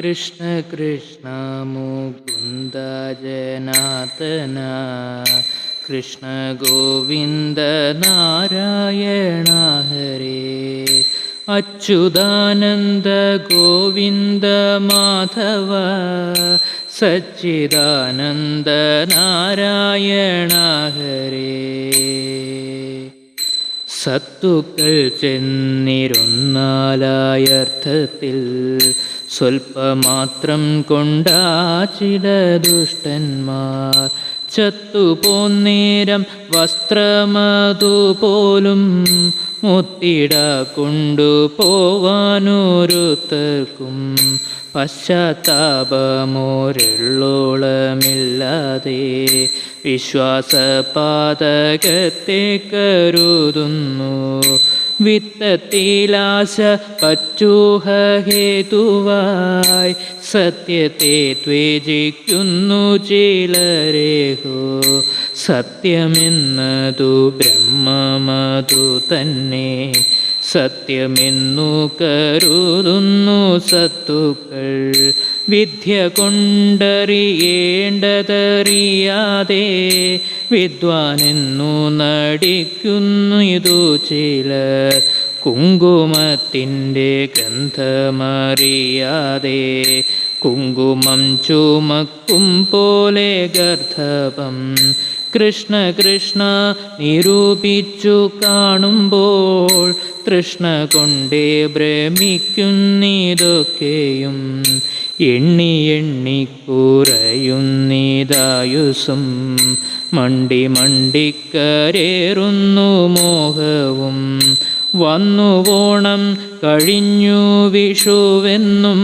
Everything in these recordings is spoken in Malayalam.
कृष्ण कृष्ण मुकुन्द जनातन कृष्ण गोविन्द नारायण हरे अच्युदानन्द गोविन्द माधव सच्चिदानन्द नारायण हरे। സത്തുക്കൾ ചെന്നിരുന്നാലായർത്ഥത്തിൽ സ്വൽപ്പമാത്രം കൊണ്ടാ ചില ദുഷ്ടന്മാർ ചത്തുപോന്നേരം വസ്ത്രമതുപോലും മുത്തിട കൊണ്ടുപോവാനോരുത്തർക്കും പശ്ചാത്താപമോരുള്ളോളമില്ലാതെ വിശ്വാസപാതകത്തെ കരുതുന്നു വിത്തത്തിലാശ പച്ചൂഹേതുവായി സത്യത്തെ ത്വേജിക്കുന്നു ചിലരേഹോ സത്യമെന്നതു ബ്രഹ്മമതു തന്നെ. സത്യമെന്നു കരുതുന്നു സത്തുക്കൾ. വിദ്യ കൊണ്ടറിയേണ്ടതറിയാതെ വിദ്വാനെന്നു നടിക്കുന്നു ഇതു ചിലർ. കുങ്കുമത്തിന്റെ ഗന്ധമറിയാതെ കുങ്കുമം ചുമക്കും പോലെ ഗർദ്ധപം കൃഷ്ണ കൃഷ്ണ നിരൂപിച്ചു കാണുമ്പോൾ തൃഷ്ണ കൊണ്ടേ ഭ്രമിക്കുന്നിതൊക്കെയും എണ്ണി എണ്ണി കുറയുന്നിതായുസും മണ്ടി മണ്ടിക്കരേറുന്നു മോഹവും വന്നു ഓണം കഴിഞ്ഞു വിഷുവെന്നും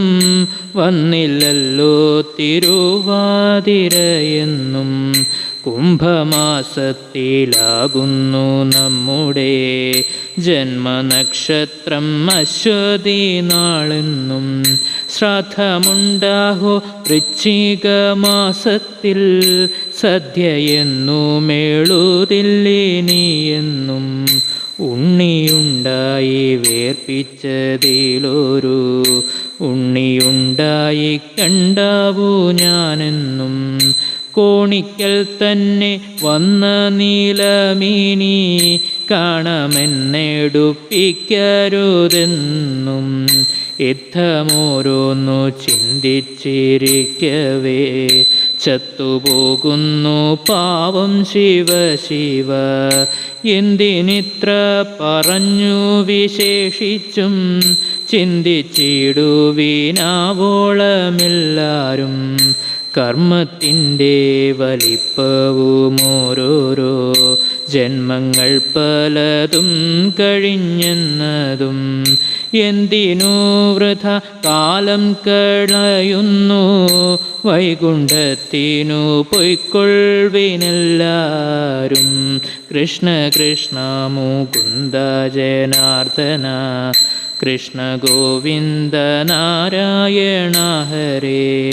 വന്നില്ലല്ലോ തിരുവാതിരയെന്നും കുംഭമാസത്തിലാകുന്നു നമ്മുടെ ജന്മനക്ഷത്രം അശ്വതി നാളെന്നും ശ്രാദ്ധമുണ്ടാഹോ വൃശ്ചിക മാസത്തിൽ സദ്യയെന്നു മേളുതില്ലിനിയെന്നും ഉണ്ണിയുണ്ടായി വേർപ്പിച്ചതിലൊരു ഉണ്ണിയുണ്ടായി കണ്ടാവൂ ഞാനെന്നും കോണിക്കൽ തന്നെ വന്ന നീലമീനി കാണമെന്നെടുപ്പിക്കരുതെന്നും യുദ്ധമോരോന്നു ചിന്തിച്ചിരിക്കവേ. ചത്തുപോകുന്നു പാവം ശിവ ശിവ. എന്തിനിത്ര പറഞ്ഞു വിശേഷിച്ചും ചിന്തിച്ചിടുവീനാവോളമെല്ലാരും. കർമ്മത്തിന്റെ വലിപ്പവും ഓരോരോ ജന്മങ്ങൾ പലതും കഴിഞ്ഞെന്നതും എന്തിനു വൃഥ കാലം കളയുന്നു? വൈകുണ്ഠത്തിനു പൊയ്ക്കൊള്ളിനെല്ലാരും കൃഷ്ണ കൃഷ്ണ മുകുന്ദ ജനാർദ്ദന കൃഷ്ണ ഗോവിന്ദ നാരായണ ഹരേ.